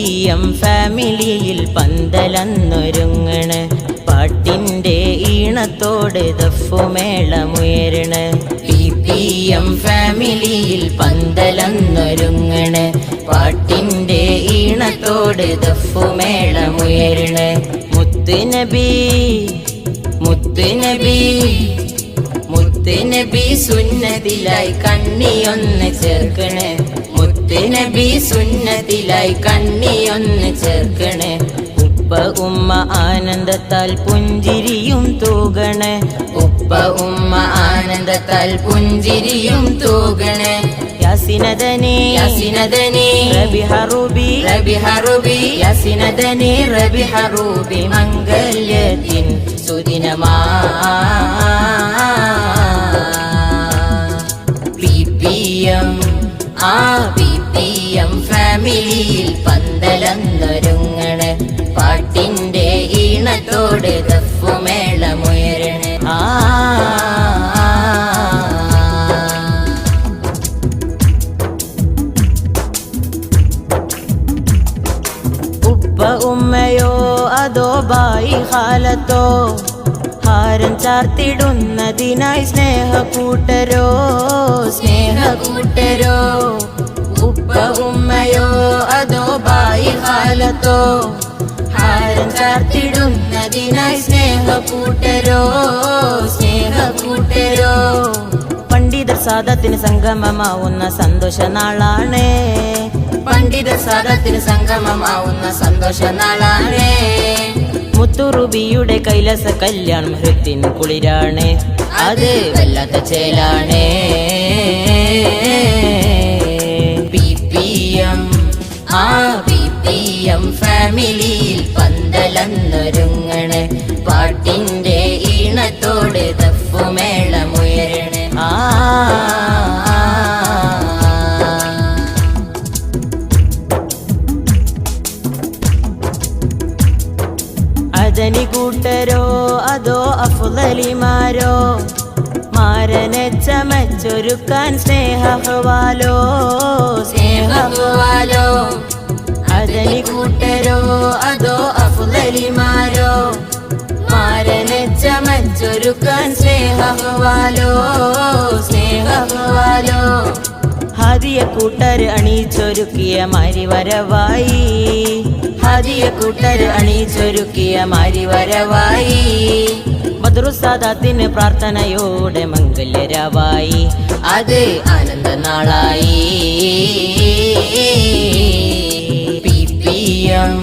ഫാമിലിയിൽ പന്തലന്നൊരുങ്ങണ്. പാട്ടിന്റെ ഈണത്തോട് ദഫുമേളമുയരണ്. പി പി എം ഫാമിലിയിൽ പന്തലന്നൊരുങ്ങണ്. പാട്ടിന്റെ ഈണത്തോട് ദഫുമേളമുയരണ്. മുത്തുനബി മുത്തുനബി മുത്തുനബി സുന്നതിലായി കണ്ണിയൊന്ന് ചേർക്കണേ. മുത്തുനബി സുന്നതിലായി കണ്ണിയൊന്ന് ചേർക്കണേ. ഉപ്പ ഉമ്മ ആനന്ദത്താൽ പുഞ്ചിരിയും തൂകണേ. ഉപ്പ ഉമ്മ ആനന്ദത്താൽ പുഞ്ചിരിയും തൂകണേ. യാസിനദനി യാസിനദനി റബി ഹറുബി റബി ഹറുബി യാസിനദനി റബി ഹറുബി മംഗല്യത്തിൻ സുദിനമാ. ഉമ്മയോ? അതോ ബായി ഹാലത്തോ? ഹാരം ചാർത്തിടുന്നതിനായി സ്നേഹ കൂട്ടരോ സ്നേഹ കൂട്ടരോ ഉപ്പ ഉമ്മയോ? അതോ ബായി ഹാലത്തോ? ഹാരം ചാർത്തിടുന്നതിനായി സ്നേഹ കൂട്ടരോ സ്നേഹ കൂട്ടരോ പണ്ഡിതർ സാദത്തിന് സംഗമമാവുന്ന സന്തോഷ നാളാണ് പണ്ഡിതർ സംഗമം സംഗമമാവുന്ന സന്തോഷ നാളാണേ മുത്തുറുബിയുടെ കൈലാസ കല്യാണം ഹൃത്തിൻ കുളിരാണ്. അത് വല്ലാത്ത ചേലാണ്. ആ പി പി എം ഫാമിലിയിൽ പന്തലന്നൊരുങ്ങണേ. പാട്ടിന്റെ ഈണത്തോട് അതനി കൂട്ടരോ? അതോ അഫുദലിമാരോ? മാരനെ ചമച്ചൊരുക്കാൻ സ്നേഹവാലോ സ്നേഹവാലോ അതനി കൂട്ടരോ? അതോ അഫുദലിമാരോ? മാരനെ ചമച്ചൊരുക്കാൻ സ്നേഹവാലോ സ്നേഹവാലോ ഹാദിയ കൂട്ടർ അണിയിച്ചൊരുക്കിയ മരിവരവായി. ഹാദിയ കൂട്ടർ അണിച്ചൊരുക്കിയ മാരി വരവായി. മധുറുസാദാത്തിന് പ്രാർത്ഥനയോടെ മംഗല്യരാവായി. അത് ആനന്ദ നാളായി പി പി എം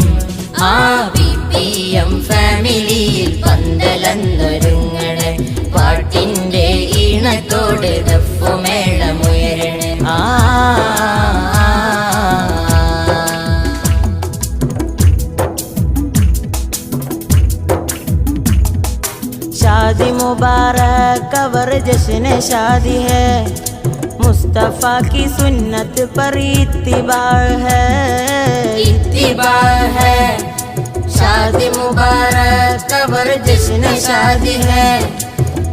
ആ പി പി എം ഫാമിലിയിൽ പന്തലന്നൊരുങ്ങണ്. പാട്ടിന്റെ ഈണത്തോട് ദഫുമേളമുയരണേ कवर जश्न शादी है मुस्तफ़ा की सुन्नत पर इत्तिबा है इत्तिबा है शादी मुबारक कवर जश्न शादी है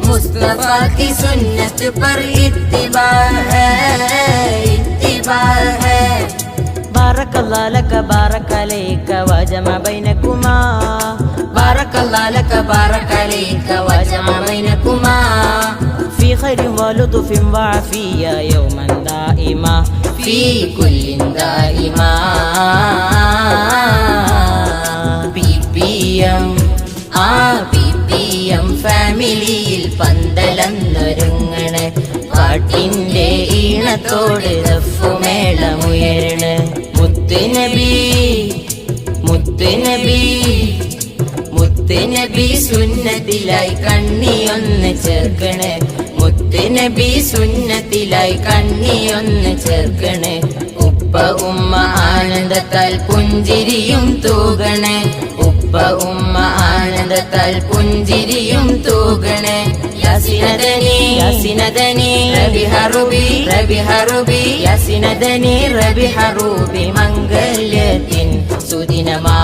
मुस्तफ़ा की सुन्नत पर इत्तिबा है इत्तिबा है بارك الله لك بارك عليك وجمع بينكما بارك الله لك بارك عليك وجمع بينكما في خير ولطف وعافية يوما دائما في كل دائما بي بي എം ആ പി പി എം ഫാമിലിയിൽ പന്തലന്നൊരുങ്ങണ് പാട്ടിന്റെ ഈണത്തോട് ദഫുമേളമുയരണ് മുത്തുനബി മുത്തുനബി മുത്തുനബി സുന്നത്തിലായി കണ്ണിയൊന്ന് ചേർക്കണ് മുത്തുനബി സുന്നത്തിലായി കണ്ണിയൊന്ന് ചേർക്കണേ. ഉപ്പ ഉമ്മ ആനന്ദത്താൽ പുഞ്ചിരിയും തൂകണേ. ഉപ്പ ഉമ്മ ആനന്ദത്താൽ പുഞ്ചിരിയും തൂകണേ. യസിനദനി യസിനദനി റബി ഹറുബി റബി ഹറുബി യസിനദനി റബി ഹറുബി മംഗല്യത്തിൻ സുദിനമാ.